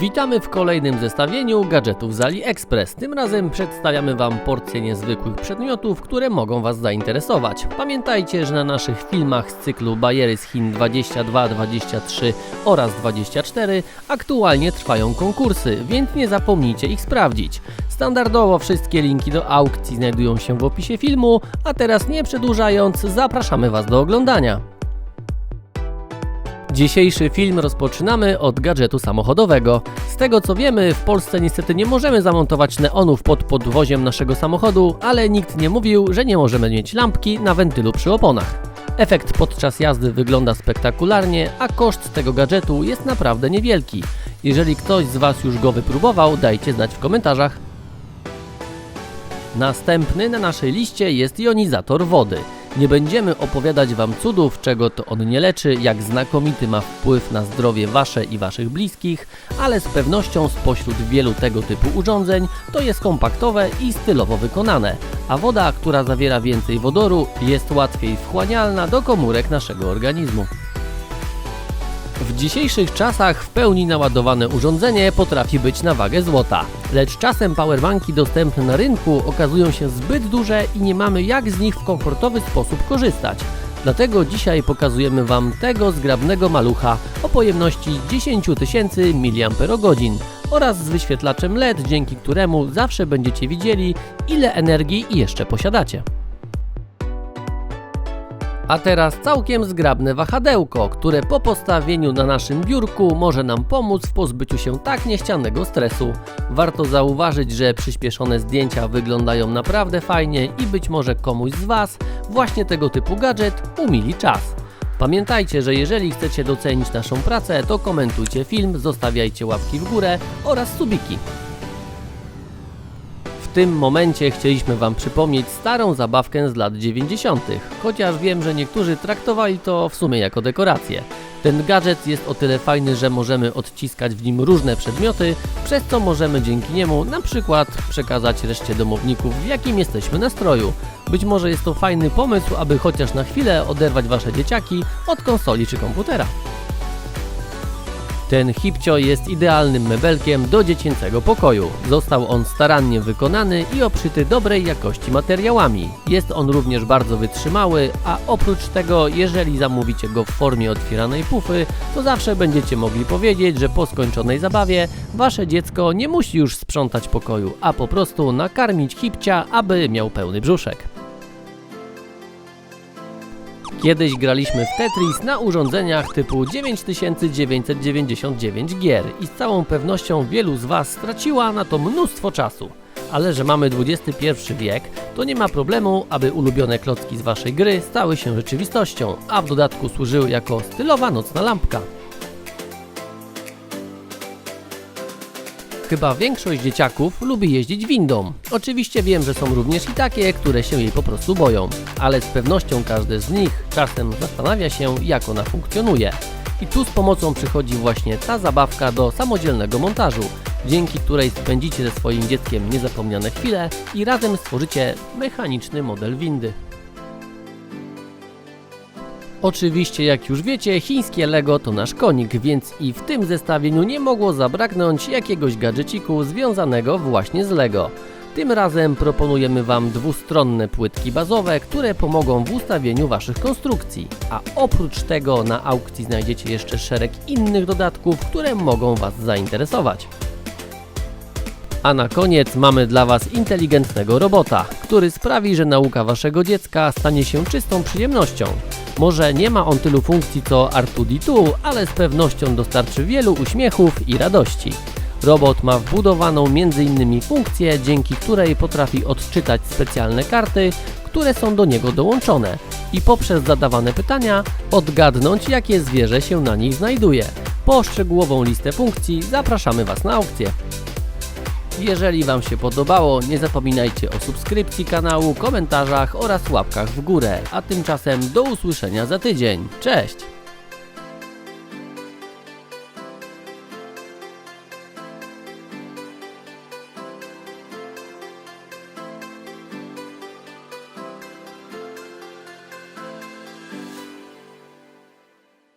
Witamy w kolejnym zestawieniu gadżetów z AliExpress. Tym razem przedstawiamy Wam porcję niezwykłych przedmiotów, które mogą Was zainteresować. Pamiętajcie, że na naszych filmach z cyklu Bajery z Chin 22, 23 oraz 24 aktualnie trwają konkursy, więc nie zapomnijcie ich sprawdzić. Standardowo wszystkie linki do aukcji znajdują się w opisie filmu, a teraz nie przedłużając, zapraszamy Was do oglądania. Dzisiejszy film rozpoczynamy od gadżetu samochodowego. Z tego co wiemy, w Polsce niestety nie możemy zamontować neonów pod podwoziem naszego samochodu, ale nikt nie mówił, że nie możemy mieć lampki na wentylu przy oponach. Efekt podczas jazdy wygląda spektakularnie, a koszt tego gadżetu jest naprawdę niewielki. Jeżeli ktoś z Was już go wypróbował, dajcie znać w komentarzach. Następny na naszej liście jest jonizator wody. Nie będziemy opowiadać Wam cudów, czego to on nie leczy, jak znakomity ma wpływ na zdrowie Wasze i Waszych bliskich, ale z pewnością spośród wielu tego typu urządzeń to jest kompaktowe i stylowo wykonane, a woda, która zawiera więcej wodoru, jest łatwiej wchłanialna do komórek naszego organizmu. Dzisiejszych czasach w pełni naładowane urządzenie potrafi być na wagę złota, lecz czasem powerbanki dostępne na rynku okazują się zbyt duże i nie mamy jak z nich w komfortowy sposób korzystać. Dlatego dzisiaj pokazujemy Wam tego zgrabnego malucha o pojemności 10 tysięcy mAh oraz z wyświetlaczem LED, dzięki któremu zawsze będziecie widzieli ile energii jeszcze posiadacie. A teraz całkiem zgrabne wahadełko, które po postawieniu na naszym biurku może nam pomóc w pozbyciu się tak niechcianego stresu. Warto zauważyć, że przyspieszone zdjęcia wyglądają naprawdę fajnie i być może komuś z Was właśnie tego typu gadżet umili czas. Pamiętajcie, że jeżeli chcecie docenić naszą pracę, to komentujcie film, zostawiajcie łapki w górę oraz subiki. Tym momencie chcieliśmy Wam przypomnieć starą zabawkę z lat 90., chociaż wiem, że niektórzy traktowali to w sumie jako dekorację. Ten gadżet jest o tyle fajny, że możemy odciskać w nim różne przedmioty, przez co możemy dzięki niemu na przykład przekazać reszcie domowników w jakim jesteśmy nastroju. Być może jest to fajny pomysł, aby chociaż na chwilę oderwać Wasze dzieciaki od konsoli czy komputera. Ten hipcio jest idealnym mebelkiem do dziecięcego pokoju. Został on starannie wykonany i obszyty dobrej jakości materiałami. Jest on również bardzo wytrzymały, a oprócz tego, jeżeli zamówicie go w formie otwieranej pufy, to zawsze będziecie mogli powiedzieć, że po skończonej zabawie wasze dziecko nie musi już sprzątać pokoju, a po prostu nakarmić hipcia, aby miał pełny brzuszek. Kiedyś graliśmy w Tetris na urządzeniach typu 9999 gier i z całą pewnością wielu z Was straciła na to mnóstwo czasu. Ale że mamy XXI wiek, to nie ma problemu, aby ulubione klocki z Waszej gry stały się rzeczywistością, a w dodatku służyły jako stylowa nocna lampka. Chyba większość dzieciaków lubi jeździć windą. Oczywiście wiem, że są również i takie, które się jej po prostu boją, ale z pewnością każdy z nich czasem zastanawia się, jak ona funkcjonuje. I tu z pomocą przychodzi właśnie ta zabawka do samodzielnego montażu, dzięki której spędzicie ze swoim dzieckiem niezapomniane chwile i razem stworzycie mechaniczny model windy. Oczywiście, jak już wiecie, chińskie Lego to nasz konik, więc i w tym zestawieniu nie mogło zabraknąć jakiegoś gadżeciku związanego właśnie z Lego. Tym razem proponujemy Wam dwustronne płytki bazowe, które pomogą w ustawieniu Waszych konstrukcji. A oprócz tego na aukcji znajdziecie jeszcze szereg innych dodatków, które mogą Was zainteresować. A na koniec mamy dla Was inteligentnego robota, który sprawi, że nauka Waszego dziecka stanie się czystą przyjemnością. Może nie ma on tylu funkcji co R2D2, ale z pewnością dostarczy wielu uśmiechów i radości. Robot ma wbudowaną m.in. funkcję, dzięki której potrafi odczytać specjalne karty, które są do niego dołączone i poprzez zadawane pytania odgadnąć jakie zwierzę się na nich znajduje. Po szczegółową listę funkcji zapraszamy Was na aukcję. Jeżeli Wam się podobało, nie zapominajcie o subskrypcji kanału, komentarzach oraz łapkach w górę. A tymczasem do usłyszenia za tydzień. Cześć!